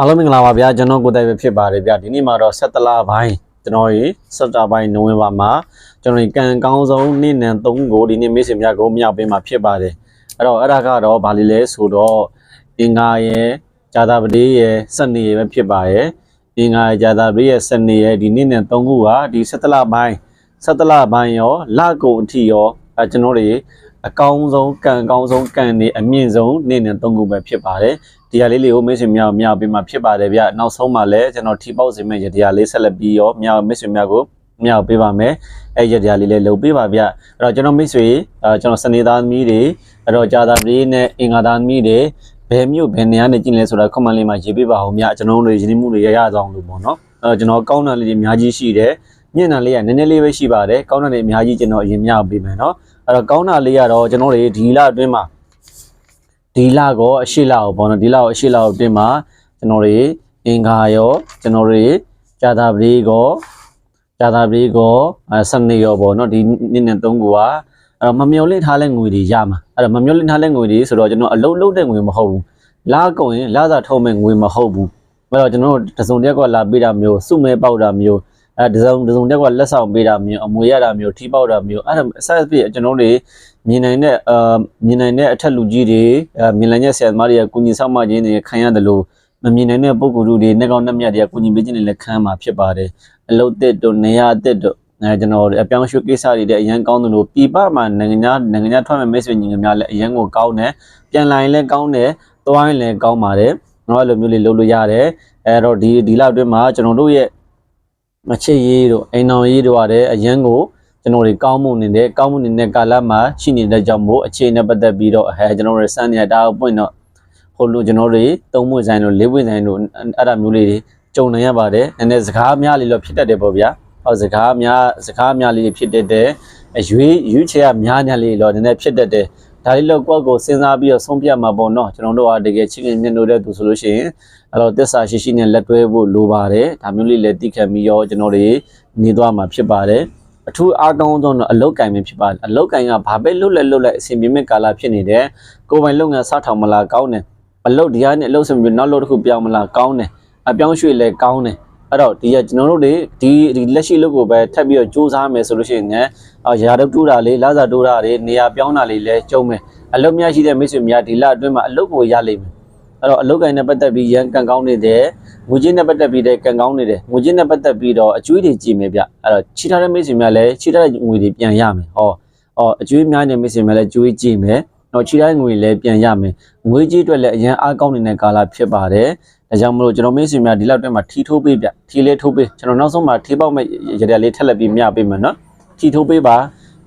အားလုံးမင်္ဂလာပါဗျာကျွန်တော်ကိုယ်တိုင်ပဲဖြစ်ပါတယ်ဗျာဒီနေ့မှာတော့17လပိုင်းကျွန်တော်ရေ17ပိုင်းနိုဝင်ဘာမှာကျွန်တော်ကံကောင်းဆုံးနေ့နံ3ကိုဒီနေ့မိတ်ဆွေများကိုမြောက်ပေးမှာဖြစ်ပါတယ်အဲ့တော့အဲ့ဒါကတော့ဗာလီလဲဆိုတော့အင်္ဂါရဲ့ဇာတာပတိရဲ့စနေရဲ့ပဲဖြစ်ပါရဲ့အင်္ဂါရဲ့ဇာတာပတိရဲ့စနေရဲ့ဒီနေ့နံ3ခုကဒီ17လပိုင်း17လပိုင်းရောလကုန်အထိရောအဲကျွန်တော်တွေအကောင်းဆုံးကံအကောင်းဆုံးကံနေအမြင့်ဆုံးနေ့နံ3ခုပဲဖြစ်ပါတယ် ဒီဟာလေးလေးကိုမိတ်ဆွေများမြောက်ပေးမှာဖြစ်ပါတယ်ဗျနောက်ဆုံးမှလည်းကျွန်တော်ထီပေါက်စီမဲ့ရတရားလေးဆက်လက်ပြီးရောမြောက်မိတ်ဆွေများကိုမြောက်ပေးပါမယ်အဲရတရားလေးလည်းလုပ်ပေးပါဗျအဲ့တော့ကျွန်တော်မိတ်ဆွေအဲကျွန်တော်စနေသားသမီးတွေအဲ့တော့ဂျာသာပလေးနဲ့အင်္ဂါသားသမီးတွေဘယ်မြို့ဘယ်နေရာနဲ့ကြည့်လဲဆိုတာ comment လေးမှာရေးပေးပါဦးမြကျွန်တော်တို့ရင်းနှီးမှုတွေရရအောင်လို့ပေါ့နော်အဲ့တော့ကျွန်တော်ကောင်းတာလေးတွေအများကြီးရှိတယ်ညံ့တာလေးကနည်းနည်းလေးပဲရှိပါတယ်ကောင်းတာလေးအများကြီးကျွန်တော်အရင်မြောက်ပေးမယ်နော်အဲ့တော့ကောင်းတာလေးကတော့ကျွန်တော်တို့ဒီလအတွင်းမှာ ဒီလကောအရှိလကိုပေါ့နော်ဒီလကိုအရှိလကိုတင်မှာကျွန်တော်တွေအင်္ဂါရောကျွန်တော်တွေဇာတာပတိကောဇာတာပတိကောအဲစနေရောပေါ့နော်ဒီနေ့နဲ့သုံးခုကအဲ့တော့မမျောလင့်ထားတဲ့ငွေတွေရမှာအဲ့တော့မမျောလင့်ထားတဲ့ငွေတွေဆိုတော့ကျွန်တော်အလုံးလုံးတဲ့ငွေမဟုတ်ဘူးလာကုန်ရင်လာစာထုံးမဲ့ငွေမဟုတ်ဘူးအဲ့တော့ကျွန်တော်တို့တစုံတက်ကလာပေးတာမျိုးစုမဲပေါက်တာမျိုးအဲတစုံတစုံတက်ကလက်ဆောင်ပေးတာမျိုးအမွေရတာမျိုးထိပေါက်တာမျိုးအဲ့ဒါအဆက်အပြည့်ကျွန်တော်တို့ မြင်နိုင်တဲ့အာမြင်နိုင်တဲ့အထက်လူကြီးတွေအာမြင်နိုင်တဲ့ဆရာသမားတွေကကုညီဆောင်မခြင်းတွေခံရတယ်လို့မမြင်နိုင်တဲ့ပုံကိုယ်တွေနဲ့ကောင်းနဲ့မြတ်တွေကကုညီပေးခြင်းတွေလည်းခံမှာဖြစ်ပါတယ်အလုတ်တစ်တို့နေရာတစ်တို့အဲကျွန်တော်အပြောင်းရွှေ့ကိစ္စတွေတဲ့အရန်ကောင်းတယ်လို့ပြပမှာနိုင်ငံခြားနိုင်ငံခြားထွက်မဲ့မိတ်ဆွေညီငယ်များလည်းအရန်ကိုကောင်းတယ်ပြန်လာရင်လည်းကောင်းတယ်သွားရင်လည်းကောင်းပါတယ်တော့အဲ့လိုမျိုးလေးလုပ်လို့ရတယ်အဲတော့ဒီဒီလောက်အတွင်းမှာကျွန်တော်တို့ရဲ့မချစ်ရေးတို့အိမ်တော်ရေးတို့ရတဲ့အရန်ကို ကျွန်တော်တွေကောင်းမှုနေတဲ့ကောင်းမှုနေတဲ့ကာလမှာရှိနေတဲ့ကြောင့်မို့အခြေအနေပတ်သက်ပြီးတော့အဲကျွန်တော်တို့စမ်းနေတာအပွင့်တော့ဟိုလိုကျွန်တော်တွေသုံးမွေဆိုင်တို့လေးပွေဆိုင်တို့အဲ့ဒါမျိုးလေးတွေကြုံနေရပါတယ်နည်းနည်းစကားများလေးတော့ဖြစ်တတ်တယ်ပေါ့ဗျာဟောစကားများစကားများလေးဖြစ်တတ်တယ်ရွေးရွေးချယ်ကများများလေးတော့နည်းနည်းဖြစ်တတ်တယ်ဒါလေးတော့ကိုယ့်ကိုယ်စဉ်းစားပြီးတော့ဆုံးဖြတ်မှာပေါ့နော်ကျွန်တော်တို့ကတကယ်ချင်းချင်းမြင်လို့တဲ့သူဆိုလို့ရှိရင်အဲ့တော့တစ္ဆာရှိရှိနဲ့လက်တွဲဖို့လိုပါတယ်ဒါမျိုးလေးလည်းသိခံပြီးရောကျွန်တော်တွေနေသွားမှာဖြစ်ပါတယ် အထူးအားကောင်းဆုံးတော့အလုတ်ကင်ပဲဖြစ်ပါတယ်အလုတ်ကင်ကဘာပဲလွတ်လဲလွတ်လဲအစီအပြေမဲ့ကာလဖြစ်နေတယ်ကိုယ်ပိုင်လုပ်ငန်းစထောင်မလားကောင်းတယ်အလုတ်ဒီဟာနဲ့အလုတ်ဆိုပြီးနောက်လုတ်တစ်ခုပြောင်းမလားကောင်းတယ်အပြောင်းရွှေ့လဲကောင်းတယ်အဲ့တော့ဒီကကျွန်တော်တို့တွေဒီဒီလက်ရှိလုပ်ကိုပဲထပ်ပြီးတော့စူးစမ်းမယ်ဆိုလို့ရှိရင်လည်းအာရာတော့တူးတာလေးလာစာတိုးတာလေးနေရာပြောင်းတာလေးလဲကျုံမယ်အလုတ်များရှိတဲ့မိတ်ဆွေများဒီလအတွင်းမှာအလုတ်ကိုရလိမ့်မယ်အဲ့တော့အလုတ်ကင်နဲ့ပတ်သက်ပြီးရန်ကန်ကောင်းနေတယ် ငွေချင်းနဲ့ပတ်သက်ပြီးတဲ့ကန်ကောင်းနေတယ်ငွေချင်းနဲ့ပတ်သက်ပြီးတော့အကျွေးတွေကြည့်မယ်ဗျအဲ့တော့ချီထားတဲ့မိတ်ဆွေများလည်းချီထားတဲ့ငွေတွေပြန်ရမယ်ဟောအော်အကျွေးများတဲ့မိတ်ဆွေများလည်းကျွေးကြည့်မယ်တော့ချီထားတဲ့ငွေလည်းပြန်ရမယ်ငွေကြီးအတွက်လည်းအရန်အားကောင်းနေတဲ့ကာလဖြစ်ပါတယ်ဒါကြောင့်မလို့ကျွန်တော်မိတ်ဆွေများဒီလောက်တည်းမှာထီထိုးပေးဗျထီလေးထိုးပေးကျွန်တော်နောက်ဆုံးမှာထီပေါက်မဲ့ရတဲ့လေးထက်လက်ပြီးမျှပေးမယ်နော်ထီထိုးပေးပါ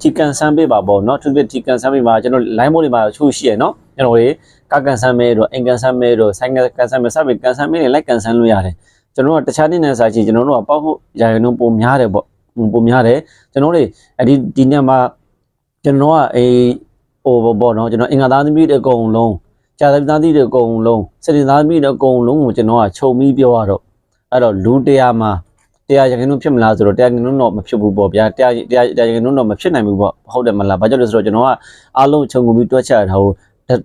ထီကန်ဆန်းပေးပါပေါ့နော်သူတို့ထီကန်ဆန်းပေးပါကျွန်တော် line မို့တွေမှာချိုးရှိရနော် ကျွန်တော်တွေကကန်ဆန်းမဲတို့အင်ကန်ဆန်းမဲတို့ဆိုင်ကန်ဆန်းမဲစပ်ကန်ဆန်းမဲတွေလိုက်ကန်ဆန်းလို့ရတယ်ကျွန်တော်ကတခြားနေ့နဲ့စာချင်းကျွန်တော်တို့ကပေါက်ဖို့ရာခိုင်နှုန်းပုံများတယ်ပေါ့ပုံများတယ်ကျွန်တော်တို့အဒီဒီနေ့မှာကျွန်တော်ကအေးဟိုပေါ့နော်ကျွန်တော်အင်္ဂါသားသမီးတွေအကုန်လုံးကြာသပသားသမီးတွေအကုန်လုံးစတင်သားသမီးတွေအကုန်လုံးကိုကျွန်တော်ကခြုံပြီးပြောရတော့အဲ့တော့လူတရားမှာတရားရခိုင်နှုန်းဖြစ်မလားဆိုတော့တရားရခိုင်နှုန်းတော့မဖြစ်ဘူးပေါ့ဗျာတရားတရားတရားရခိုင်နှုန်းတော့မဖြစ်နိုင်ဘူးပေါ့ဟုတ်တယ်မလားဘာကြောင့်လဲဆိုတော့ကျွန်တော်ကအားလုံးခြုံငုံပြီးတွက်ချက်ရတာဟို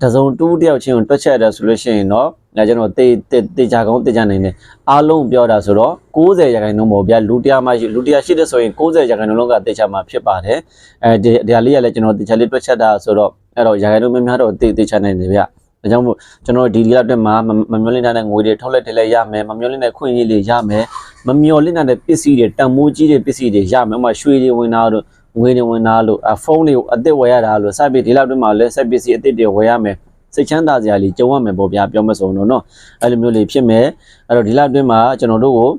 တစုံတူးတယောက်ချင်းကိုတွက်ချက်ရတာဆိုလို့ရှိရင်တော့ညကျွန်တော်တေတေတေချာကောင်းတေချာနိုင်တယ်အားလုံးပြောတာဆိုတော့60ရာခိုင်နှုန်းပေါ့ဗျာလူတရားမှရှိလူတရားရှိတဲ့ဆိုရင်60ရာခိုင်နှုန်းလောက်ကတေချာမှာဖြစ်ပါတယ်အဲဒီဒီဟာလေးကလည်းကျွန်တော်တေချာလေးတွက်ချက်တာဆိုတော့အဲ့တော့ရာခိုင်နှုန်းများများတော့တေတေချာနိုင်တယ်ဗျဒါကြောင့်မို့ကျွန်တော်ဒီဒီလောက်တက်မှာမမျောလင့်တဲ့ငွေတွေထုတ်လက်ထည့်လဲရမယ်မမျောလင့်တဲ့ခွင့်ရည်တွေရမယ်မမျောလင့်တဲ့ပစ္စည်းတွေတန်မိုးကြီးတဲ့ပစ္စည်းတွေရမယ်ဥပမာရွှေတွေဝင်တာတို့ ငွေတွေဝင်တာလို့ဖုန်းတွေကိုအသစ်ဝယ်ရတာလို့စပ်ပြီးဒီလောက်တက်မှာလဲဆက်ပစ္စည်းအသစ်တွေဝယ်ရမယ်စိတ်ချမ်းသာစရာလေးကြုံရမယ်ပေါ့ဗျာပြောမစုံတော့เนาะအဲ့လိုမျိုးလေးဖြစ်မယ်အဲ့တော့ဒီလအတွင်းမှာကျွန်တော်တို့ကို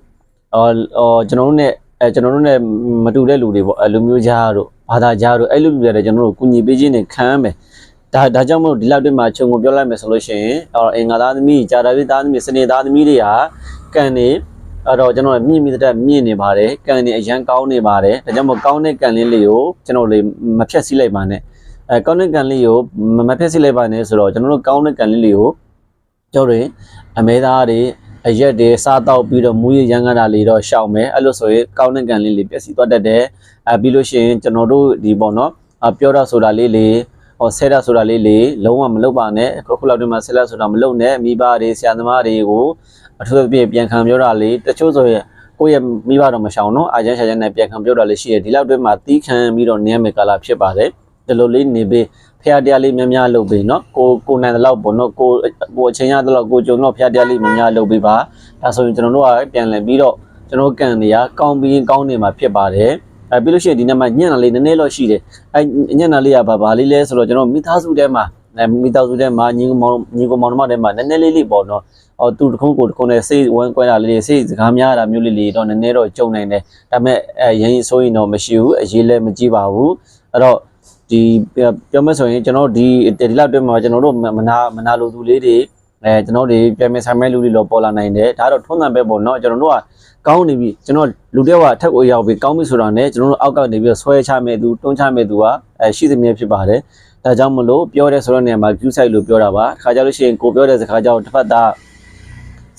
အော်အော်ကျွန်တော်တို့ ਨੇ အဲကျွန်တော်တို့ ਨੇ မတူတဲ့လူတွေပေါ့အဲ့လိုမျိုးကြားတို့ဘာသာကြားတို့အဲ့လိုလူတွေလည်းကျွန်တော်တို့ကုညီပေးခြင်းနဲ့ခံရမယ်ဒါဒါကြောင့်မို့ဒီလအတွင်းမှာခြုံကိုပြောလိုက်မယ်ဆိုလို့ရှိရင်အော်အင်္ဂါသားသမီးဂျာတာပြည်သားသမီးစနေသားသမီးတွေဟာကံနေ အဲ့တော့ကျွန်တော်မြင့်မြင့်တက်မြင့်နေပါတယ်ကံနေအရန်ကောင်းနေပါတယ်ဒါကြောင့်မို့ကောင်းတဲ့ကံလေးလေးကိုကျွန်တော်လေးမဖြတ်စည်းလိုက်ပါနဲ့အဲကောင်းတဲ့ကံလေးကိုမဖြတ်စည်းလိုက်ပါနဲ့ဆိုတော့ကျွန်တော်တို့ကောင်းတဲ့ကံလေးလေးကိုကျော်တွေအမဲသားတွေအရက်တွေစားတော့ပြီးတော့မူရရန်ကတာလေးတော့ရှောင်မယ်အဲ့လိုဆိုရင်ကောင်းတဲ့ကံလေးလေးပြည့်စည်သွားတတ်တယ်အဲပြီးလို့ရှိရင်ကျွန်တော်တို့ဒီပေါ့နော်အပြောတာဆိုတာလေးလေးဟောဆဲတာဆိုတာလေးလေးလုံးဝမလုပ်ပါနဲ့ခုခုလောက်ဒီမှာဆဲလာဆိုတာမလုပ်နဲ့မိဘတွေဆရာသမားတွေကို အထူးသဖြင့်ပြန်ခံပြောတာလေးတချို့ဆိုရင်ကိုယ့်ရဲ့မိဘတော်မရှောင်နော်အာချမ်းရှာချမ်းနဲ့ပြန်ခံပြောတာလေးရှိတယ်ဒီလောက်တွင်းမှာတီးခံပြီးတော့နည်းမယ်ကာလဖြစ်ပါတယ်ဒီလိုလေးနေပြီးဖះတရားလေးများများလုပ်ပေးနော်ကိုကိုနိုင်တဲ့လောက်ပေါ့နော်ကိုကိုအချိန်ရတဲ့လောက်ကိုကြုံတော့ဖះတရားလေးများများလုပ်ပေးပါဒါဆိုရင်ကျွန်တော်တို့ကပြန်လည်ပြီးတော့ကျွန်တော်ကန်တွေကကောင်းပြီးရင်ကောင်းနေမှာဖြစ်ပါတယ်အဲပြီးလို့ရှိရင်ဒီနေ့မှညံ့တာလေးနည်းနည်းတော့ရှိတယ်အဲညံ့တာလေးကဘာဘာလေးလဲဆိုတော့ကျွန်တော်မိသားစုထဲမှာ အဲမိသားစုထဲမှာညီကောင်မောင်ညီကောင်မောင်နှမထဲမှာနည်းနည်းလေးလေးပေါ့နော်အော်သူတခုကိုတခုနဲ့စိတ်ဝမ်းကွဲတာလေးတွေစိတ်စကားများတာမျိုးလေးလေးတော့နည်းနည်းတော့ကြုံနိုင်တယ်ဒါပေမဲ့အဲရင်ရင်ဆိုရင်တော့မရှိဘူးအရေးလည်းမကြည့်ပါဘူးအဲ့တော့ဒီပြောမယ်ဆိုရင်ကျွန်တော်ဒီဒီလောက်တွင်းမှာကျွန်တော်တို့မနာမနာလိုသူလေးတွေအဲကျွန်တော်တွေပြန်မဲ့ဆိုင်မဲ့လူတွေလောပေါ်လာနိုင်တယ်ဒါတော့ထုံးစံပဲပေါ့နော်ကျွန်တော်တို့ကကောင်းနေပြီကျွန်တော်လူတွေကအထက်ကိုရောက်ပြီကောင်းပြီဆိုတာ ਨੇ ကျွန်တော်တို့အောက်ကနေပြီးဆွဲချမဲ့သူတွန်းချမဲ့သူကအဲရှိသမျှဖြစ်ပါတယ် ဒါကြောင့်မလို့ပြောတဲ့ဆိုတော့နေရာမှာ view site လို့ပြောတာပါခါကြလို့ရှိရင်ကိုပြောတဲ့စကားကြောင့်တစ်ဖက်သား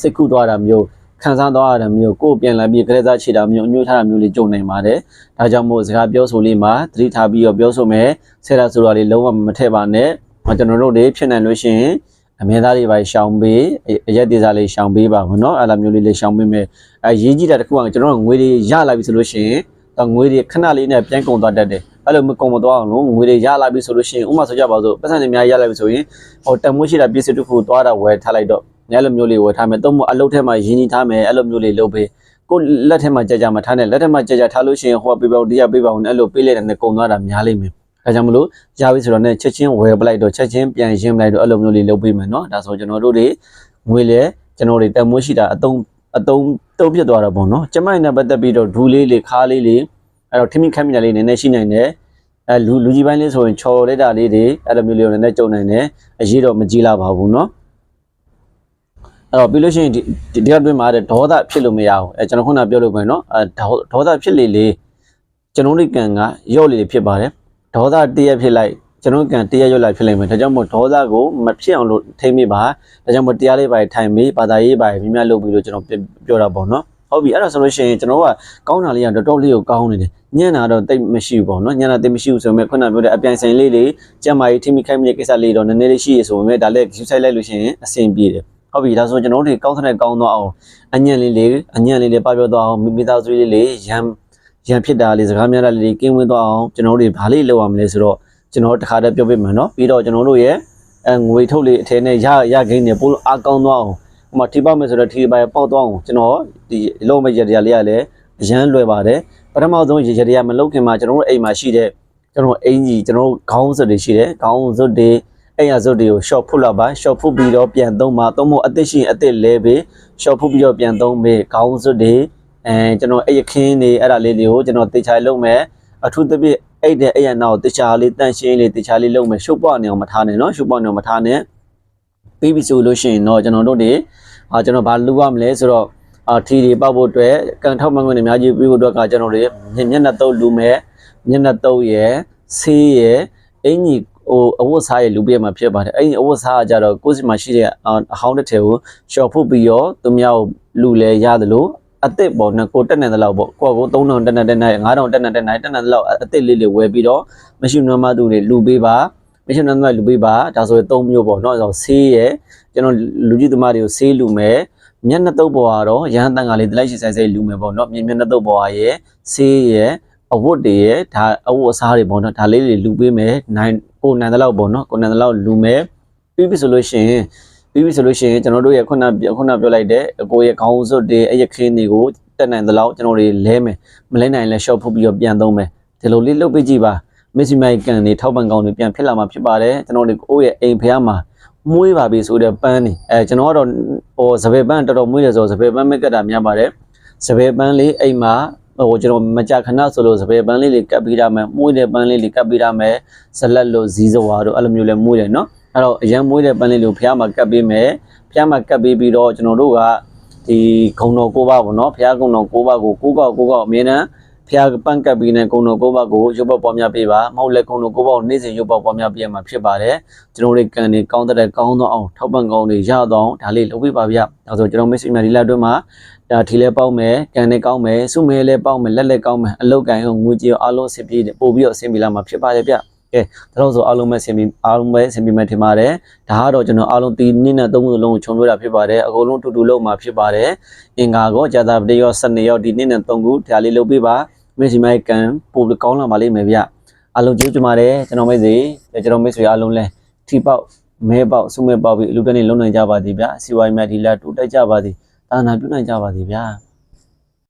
စိတ်ကူးသွားတာမျိုးခံစားသွားရတာမျိုးကိုယ်ပြန်လာပြီးကြက်စားချေတာမျိုးအညှို့ထားတာမျိုးလေးကြုံနိုင်ပါတယ်ဒါကြောင့်မို့စကားပြောဆိုလေးမှာသတိထားပြီးတော့ပြောဆိုမယ်ဆဲတာဆိုတာလေးလုံးဝမထည့်ပါနဲ့ကျွန်တော်တို့တွေဖြစ်နိုင်လို့ရှိရင်အမဲသားတွေပါရှောင်ပေးအရက်ဒေသလေးရှောင်ပေးပါဘောနော်အဲ့လိုမျိုးလေးလေးရှောင်ပေးမယ်အဲရေးကြည့်တာတခုကကျွန်တော်တို့ငွေတွေရလာပြီဆိုလို့ရှိရင်တော့ငွေတွေခဏလေးနဲ့ပြန်ကုန်သွားတတ်တယ် အဲ့လိုမကုန်မသွားအောင်လို့ငွေတွေရလာပြီဆိုလို့ရှိရင်ဥမာဆိုကြပါစို့ပတ်စံတွေအများကြီးရလာပြီဆိုရင်ဟိုတန်မိုးရှိတာပစ္စည်းတစ်ခုသွားတာဝယ်ထားလိုက်တော့အဲ့လိုမျိုးလေးဝယ်ထားမယ်တော့အလုပ်ထဲမှာရင်းနှီးထားမယ်အဲ့လိုမျိုးလေးလုပ်ပေးကိုလက်ထဲမှာကြာကြာမထားနဲ့လက်ထဲမှာကြာကြာထားလို့ရှိရင်ဟိုပေးပါဦးတရားပေးပါဦးနဲ့အဲ့လိုပေးလိုက်တဲ့နဲ့ကုန်သွားတာများလိမ့်မယ်ဒါကြောင့်မလို့ရပြီဆိုတော့ねချက်ချင်းဝယ်ပလိုက်တော့ချက်ချင်းပြန်ရင်းပလိုက်တော့အဲ့လိုမျိုးလေးလုပ်ပေးမယ်เนาะဒါဆိုကျွန်တော်တို့တွေငွေလေကျွန်တော်တွေတန်မိုးရှိတာအတုံးအတုံးတုံးပြစ်သွားတာပေါ့เนาะကျမိုက်နဲ့ပတ်သက်ပြီးတော့ဒူးလေးလေးခါးလေးလေး အဲ့တော့ထိမိခက်မိတာလေးနည်းနည်းရှိနိုင်တယ်အဲလူလူကြီးပိုင်းလေးဆိုရင်ချော်လိုက်တာလေးတွေအဲ့လိုမျိုးလေးနည်းနည်းကြုံနိုင်တယ်အရေးတော့မကြီးလာပါဘူးเนาะအဲ့တော့ပြီးလို့ရှိရင်ဒီဒီကတွင်းမှာတဲ့ဒေါသဖြစ်လို့မရဘူးအဲကျွန်တော်ခုနပြောလို့ပဲเนาะအဲဒေါသဖြစ်လေလေကျွန်တော်တို့ကံကရော့လေဖြစ်ပါတယ်ဒေါသတရက်ဖြစ်လိုက်ကျွန်တော်ကံတရက်ရော့လိုက်ဖြစ်လိုက်မယ်ဒါကြောင့်မို့ဒေါသကိုမဖြစ်အောင်လို့ထိမ့်မိပါဒါကြောင့်မို့တရားလေးပါထိုင်မိဘာသာရေးပါမြင်မြလုပ်ပြီးလို့ကျွန်တော်ပြောတာပေါ့เนาะ ဟုတ်ပြီအဲ့ဒါဆိုလို့ရှိရင်ကျွန်တော်ကကောင်းတာလေးကတော်တော်လေးကိုကောင်းနေတယ်ညံ့တာတော့တိတ်မရှိဘူးပေါ့နော်ညံ့တာတိတ်မရှိဘူးဆိုပေမဲ့ခုနပြောတဲ့အပြိုင်ဆိုင်လေးလေးကြက်မာကြီးထိမိခိုက်မိတဲ့ကိစ္စလေးတော့နည်းနည်းလေးရှိရဆိုပေမဲ့ဒါလည်း view site လိုက်လို့ရှိရင်အဆင်ပြေတယ်ဟုတ်ပြီဒါဆိုကျွန်တော်တို့ကောင်းတဲ့ကောင်းသွားအောင်အညံ့လေးလေးအညံ့လေးလေးပပြောသွားအောင်မိမိသားစုလေးလေးရံရံဖြစ်တာလေးစကားများတာလေးကင်းဝင်းသွားအောင်ကျွန်တော်တို့ဘာလေးလုပ်ရမလဲဆိုတော့ကျွန်တော်တခါတည်းပြောပြမယ်နော်ပြီးတော့ကျွန်တော်တို့ရဲ့အဲငွေထုတ်လေးအထဲနဲ့ရရဂိမ်းနေပို့လို့အားကောင်းသွားအောင် ဟိုမှာထိပောက်မယ်ဆိုတော့ထိပါပေါက်သွားအောင်ကျွန်တော်ဒီလုံးမဲ့ရတရားလေးကလည်းအရန်လွယ်ပါတယ်ပထမဆုံးရတရားမလုပ်ခင်မှာကျွန်တော်တို့အိမ်မှာရှိတဲ့ကျွန်တော်အင်ကြီးကျွန်တော်ခေါင်းစွပ်တွေရှိတယ်ခေါင်းစွပ်တွေအဲ့ရစွပ်တွေကို short ဖုတ်လောက်ပါ short ဖုတ်ပြီးတော့ပြန်သုံးပါသုံးဖို့အသစ်ရှိရင်အသစ်လဲပေး short ဖုတ်ပြီးတော့ပြန်သုံးပေးခေါင်းစွပ်တွေအဲကျွန်တော်အဲ့ရခင်းတွေအဲ့ဒါလေးတွေကိုကျွန်တော်တေချာလုပ်မယ်အထူးသဖြင့်အဲ့တဲ့အဲ့ရနောက်တေချာလေးတန့်ရှင်းလေးတေချာလေးလုပ်မယ်ရှုပ်ပွားနေအောင်မထားနဲ့နော်ရှုပ်ပွားနေအောင်မထားနဲ့ ပြီးပြီဆိုလို့ရှိရင်တော့ကျွန်တော်တို့တွေအာကျွန်တော်ဘာလုပ်ရမလဲဆိုတော့အာထီတွေပောက်ဖို့အတွက်ကန်ထောက်မှန်ခွင့်တွေအများကြီးပြီးဖို့အတွက်ကကျွန်တော်တွေမျက်နှာတုပ်လူမဲ့မျက်နှာတုပ်ရယ်ဆေးရယ်အင်ကြီးဟိုအဝတ်စားရလူပြည့်မှာဖြစ်ပါတယ်အဲ့ဒီအဝတ်စားကကြတော့ကိုယ်စီမှာရှိတဲ့အဟောင်းတစ်ထည်ကိုရှော့ဖုတ်ပြီးတော့သူများကိုလူလဲရတယ်လို့အစ်စ်ပေါ့နော်ကိုတက်နေတယ်လို့ပေါ့ကိုကကို3000တက်နေတက်နေ9000တက်နေတက်နေတက်နေတယ်လို့အစ်စ်လေးလေးဝယ်ပြီးတော့မရှိနွမ်းမသူတွေလူပေးပါ မရှိနွမ်းမလူပေးပါဒါဆိုရင်3မျိုးပေါ့နော်ဆိုဆေးရယ်ကျွန်တော်လူကြီးသမားတွေကိုဆေးလူမယ်မျက်နှာတုပ်ပေါ်ကတော့ရဟန်းတန်ကလေးတလိုက်ရှိဆိုင်ဆိုင်လူမယ်ပေါ့နော်မျက်နှာတုပ်ပေါ်ရယ်ဆေးရယ်အဝတ်တွေရယ်ဒါအဝတ်အစားတွေပေါ့နော်ဒါလေးတွေလူပေးမယ်နိုင်ကိုနန်တဲ့လောက်ပေါ့နော်ကိုနန်တဲ့လောက်လူမယ်ပြီးပြီဆိုလို့ရှိရင်ပြီးပြီဆိုလို့ရှိရင်ကျွန်တော်တို့ရဲ့ခုနခုနပြောလိုက်တဲ့အကိုရဲ့ခေါင်းစွပ်တွေအရက်ခင်းတွေကိုတက်နိုင်တဲ့လောက်ကျွန်တော်တွေလဲမယ်မလဲနိုင်လဲ short ဖုတ်ပြီးတော့ပြန်သုံးမယ်ဒီလိုလေးလုပ်ပေးကြည့်ပါ မစ္စမိုင်ကန်တွေထောက်ပံ့ကောင်းတွေပြန်ဖြစ်လာမှာဖြစ်ပါတယ်ကျွန်တော်တို့ကိုယ့်ရဲ့အိမ်ဖះမှာမွေးပါပြီဆိုတဲ့ပန်းနေအဲကျွန်တော်ကတော့ဟိုစပယ်ပန်းတော်တော်မွေးတယ်ဆိုတော့စပယ်ပန်းမက်ကတ်တာများပါတယ်စပယ်ပန်းလေးအိမ်မှာဟိုကျွန်တော်မကြခဏဆိုလို့စပယ်ပန်းလေးလေးကပ်ပြီးရမယ်မွေးတဲ့ပန်းလေးလေးကပ်ပြီးရမယ်ဇလက်လို့ဇီးစဝါတို့အဲ့လိုမျိုးလေးမွေးတယ်နော်အဲ့တော့အရန်မွေးတဲ့ပန်းလေးကိုဖះမှာကပ်ပြီးမယ်ဖះမှာကပ်ပြီးပြီးတော့ကျွန်တော်တို့ကဒီဂုံတော်ကိုပါပေါ့နော်ဖះဂုံတော်ကိုပါကိုကိုကောက်ကိုကောက်အမြဲတမ်း ဖျားပန့်ကပ်ပြီးနေကုံတော်ကိုဘကိုရုပ်ပတ်ပွားများပေးပါမဟုတ်လဲကုံတော်ကိုဘကိုနေ့စဉ်ရုပ်ပတ်ပွားများပေးရမှာဖြစ်ပါတယ်ကျွန်တော်တို့ကံတွေကောင်းတဲ့ကောင်းသောအောင်ထောက်ပံ့ကောင်းတွေရတော့ဒါလေးလုပ်ပေးပါဗျအဲဆိုကျွန်တော်မက်ဆေ့မြဒီလာတွင်းမှာဒါထီလဲပေါက်မယ်ကံနဲ့ကောင်းမယ်စုမဲလဲပေါက်မယ်လက်လက်ကောင်းမယ်အလုတ်ကံကိုငွေကြေးအားလုံးအဆင်ပြေပို့ပြီးတော့အဆင်ပြေလာမှာဖြစ်ပါတယ်ဗျကဲဒါတော့ဆိုအားလုံးပဲဆင်ပြီးအားလုံးပဲဆင်ပြီးမှထင်ပါတယ်ဒါကတော့ကျွန်တော်အားလုံးဒီနေ့နဲ့သုံးခုလုံးကိုခြုံလို့တာဖြစ်ပါတယ်အကုန်လုံးတူတူလုံးမှာဖြစ်ပါတယ်အင်္ဂါကောဇာတာပတိရော12ရောဒီနေ့နဲ့သုံးခုဒါလေးလုပ်ပေးပါ မစ္စည်းမိုက်ကံပို့ပြီးကောင်းလာပါလိမ့်မယ်ဗျအားလုံးကျေးဇူးတင်ပါတယ်ကျွန်တော်မိတ်ဆွေကျွန်တော်မိတ်ဆွေအားလုံးလဲထီပေါက်မဲပေါက်ဆုမဲပေါက်ပြီးအလူတန်းနေလုံးနိုင်ကြပါသည်ဗျစီဝိုင်းမြတ်ဒီလာတူတိုက်ကြပါသည်သာသနာပြုနိုင်ကြပါသည်ဗျ